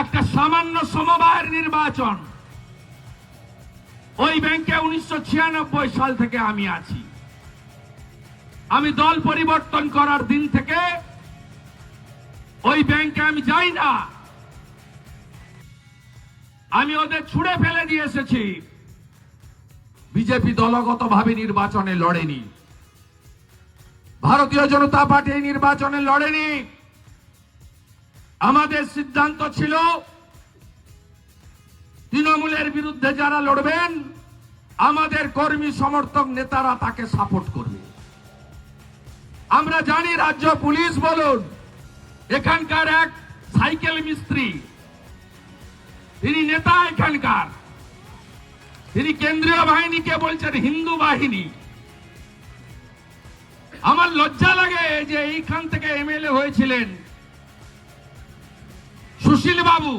একটা সামান্য সমবায়ের নির্বাচন। ওই ব্যাংকে উনিশশো ছিয়ানব্বই সাল থেকে আমি আছি। আমি দল পরিবর্তন করার দিন থেকে ওই ব্যাংকে আমি যাই না। আমি ওদের ছুড়ে ফেলে দিয়ে এসেছি। বিজেপি দলগতভাবে নির্বাচনে লড়েনি। ভারতীয় জনতা পার্টি নির্বাচনে লড়েনি। আমাদের সিদ্ধান্ত ছিল, তৃণমূলের বিরুদ্ধে যারা লড়বেন, আমাদের কর্মী সমর্থক নেতারা তাকে সাপোর্ট করবে। আমরা জানি রাজ্য পুলিশ বলুন, এখানকার এক সাইকেল মিস্ত্রি, তিনি নেতা এখানকার। তিনি কেন্দ্রীয় বাহিনীকে বলছেন হিন্দু বাহিনী। আমার লজ্জা লাগে যে এইখান থেকে এমএলএ হয়েছিলেন। সুশীল বাবু,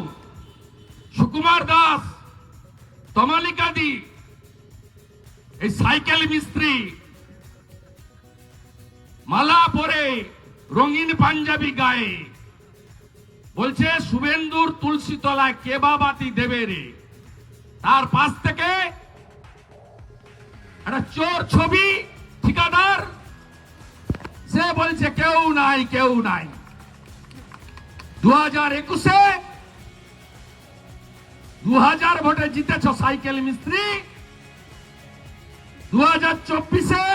সুকুমার দাস, তমালিকাদি, এই সাইকেল মিস্ত্রি, মালা পরে রঙিন পাঞ্জাবি গায়ে। বলছে, শুভেন্দুর তুলসী তলায় কেবা বাতি দেবে রে? তার পাশ থেকে একটা চোর ছবি, ঠিকাদার। সে বলছে, কেউ নাই কেউ নাই। দু হাজার ভোটে জিতেছ সাইকেল মিস্ত্রি। দু হাজার চব্বিশে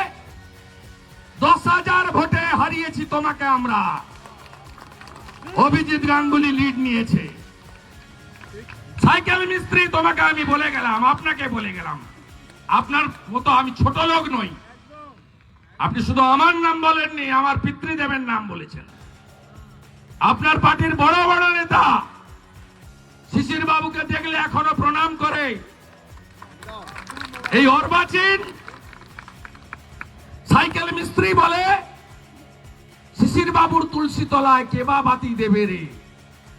দশ হাজার ভোটে হারিয়েছি তোমাকে আমরা। অভিজিৎ গাঙ্গুলি লিড নিয়েছে। সাইকেল মিস্ত্রি, তোমাকে আমি বলে গেলাম, আপনাকে বলে গেলাম। আপনার মতো আমি ছোট লোক নই। আপনি শুধু আমার নাম বলেননি, আমার পিতৃদেবের নাম বলেছেন। আপনার পার্টির বড় বড় নেতা। শিশির বাবুকে দেখলে এখনও প্রণাম করে। এই অর্বাচীন সাইকেল মিস্ত্রি বলে, শিশির বাবুর তুলসী তলায় কেবা বাতি দেবে রে।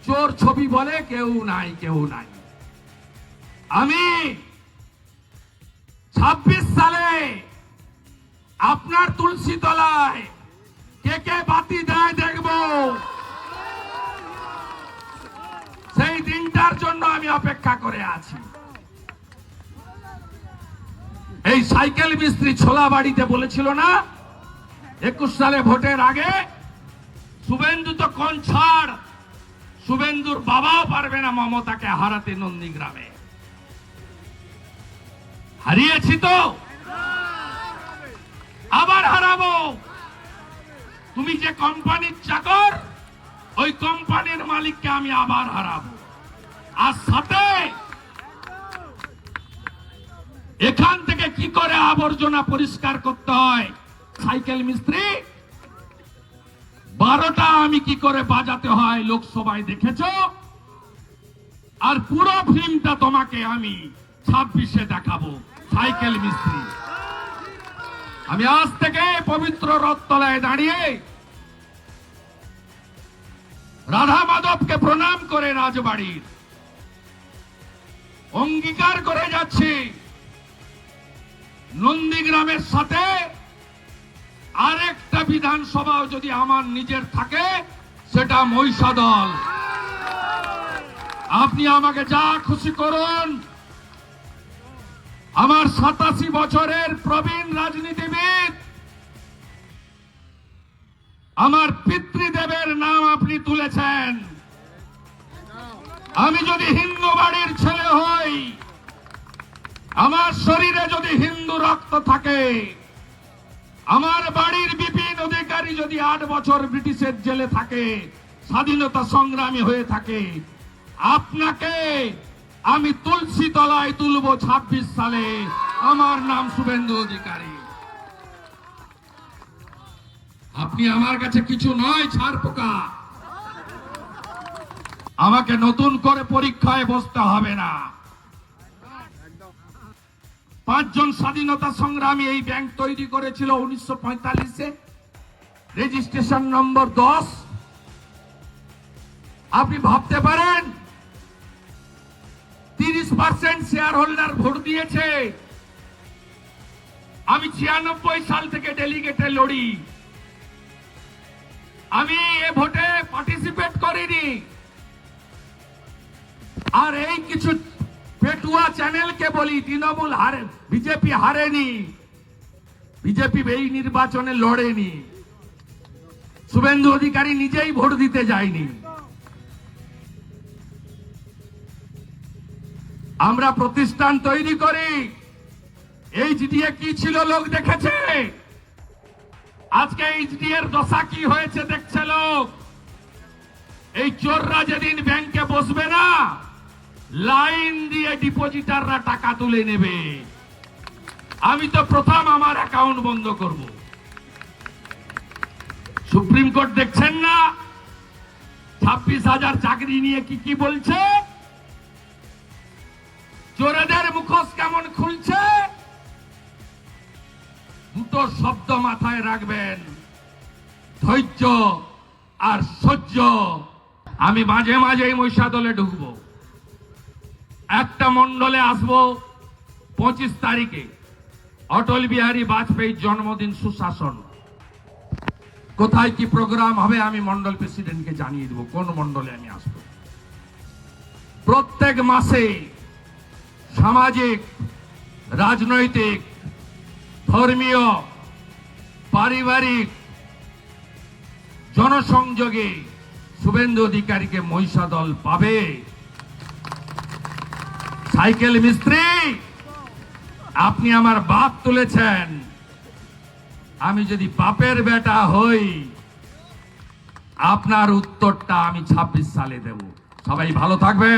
চোর ছবি বলে কেউ নাই কেউ নাই। আমি ছাব্বিশ সালে আপনার তুলসী তলায় কে কে বাতি দেয় দেখব সেই দিনটার জন্য আমি অপেক্ষা করে আছি। এই সাইকেল মিস্ত্রি ছোলা বাড়িতে বলেছিল না, একুশ সালে ভোটের আগে শুভেন্দু তো কোন ছাড়, শুভেন্দুর বাবাও পারবে না মমতাকে হারাতে নন্দীগ্রামে। হারিয়েছি তো, আবার হারাবো। তুমি যে কোম্পানির চাকর, ওই কোম্পানির মালিককে আমি আবার হারাবো। আর সাথে এখান থেকে কি করে আবর্জনা পরিষ্কার করতে হয়? সাইকেল মিস্ত্রি, বারোটা আমি কি করে বাজাতে হয় লোকসভায় দেখেছ? আর পুরো ফিল্মটা তোমাকে আমি ছাব্বিশে দেখাবো, সাইকেল মিস্ত্রি। আমি আজ থেকে পবিত্র রথতলায় দাঁড়িয়ে রাধা মাধবকে প্রণাম করে রাজবাড়ির অঙ্গীকার করে যাচ্ছি। নন্দীগ্রামের সাথে আরেকটা বিধানসভাও যদি আমার নিজের থাকে, সেটা মহিষাদল। আপনি আমাকে যা খুশি করুন, আমার সাতাশি বছরের প্রবীণ রাজনীতিবিদ, আমার পিতৃদেবের নাম আপনি তুলেছেন। আমি যদি আমার শরীরে যদি হিন্দু রক্ত থাকে, আমার বাড়ির বিপিন অধিকারী যদি আট বছর ব্রিটিশের জেলে থাকে, স্বাধীনতা সংগ্রামী হয়ে থাকে, আপনাকে আমি তুলসী তলায় তুলবো ছাব্বিশ সালে। আমার নাম শুভেন্দু অধিকারী। আপনি আমার কাছে কিছু নয়, ছাড় পোকা। আমাকে নতুন করে পরীক্ষায় বসতে হবে না। পাঁচজন স্বাধীনতা সংগ্রামী এই ব্যাংক তৈরি করেছিল উনিশশো পঁয়তাল্লিশে। রেজিস্ট্রেশন নম্বর দশ। আপনি ভাবতে পারেন, তিরিশ পার্সেন্ট শেয়ার হোল্ডার ভোট দিয়েছে। আমি ছিয়ানব্বই সাল থেকে ডেলিগেটে লড়ি। আমি এ ভোটে পার্টিসিপেট করিনি। আর এই কিছু পেটুয়া চ্যানেলকে বলি, তৃণমূল হারে, বিজেপি হারেনি। বিজেপি এই নির্বাচনে লড়েনি। শুভেন্দু অধিকারী নিজেই ভোট দিতে যায়নি। আমরা প্রতিষ্ঠান তৈরি করি। এইচডিএ কি ছিল লোক দেখেছে? আজকে এইচডি এর দশা কি হয়েছে দেখছে লোক? এই চোররা যেদিন লাইন দিয়ে ডিপোজিটাররা টাকা তুলে নেবে। আমি তো প্রথম আমার অ্যাকাউন্ট বন্ধ করব। সুপ্রিম কোর্ট দেখছেন না? ছাব্বিশ হাজার চাকরি নিয়ে কি কি বলছে? চোরেদের মুখোশ কেমন খুলছে? দুটো শব্দ মাথায় রাখবেন। ধৈর্য আর সহ্য। আমি মাঝে মাঝে মহিষাদলে ঢুকবো। একটা মন্ডলে আসব পঁচিশ তারিখে। অটল বিহারী বাজপেয়ীর জন্মদিন সুশাসন। কোথায় কি প্রোগ্রাম হবে আমি মন্ডল প্রেসিডেন্টকে জানিয়ে দেবো, কোন মন্ডলে আমি আসব। প্রত্যেক মাসে সামাজিক, রাজনৈতিক, ধর্মীয়, পারিবারিক, জনসংযোগে শুভেন্দু অধিকারীকে মহিষাদল পাবে। সাইকেল মিস্ত্রি, আপনি আমার বাপ তুলেছেন। আমি যদি বাপের বেটা হই, আপনার উত্তরটা আমি ২৬ সালে দেব। সবাই ভালো থাকবে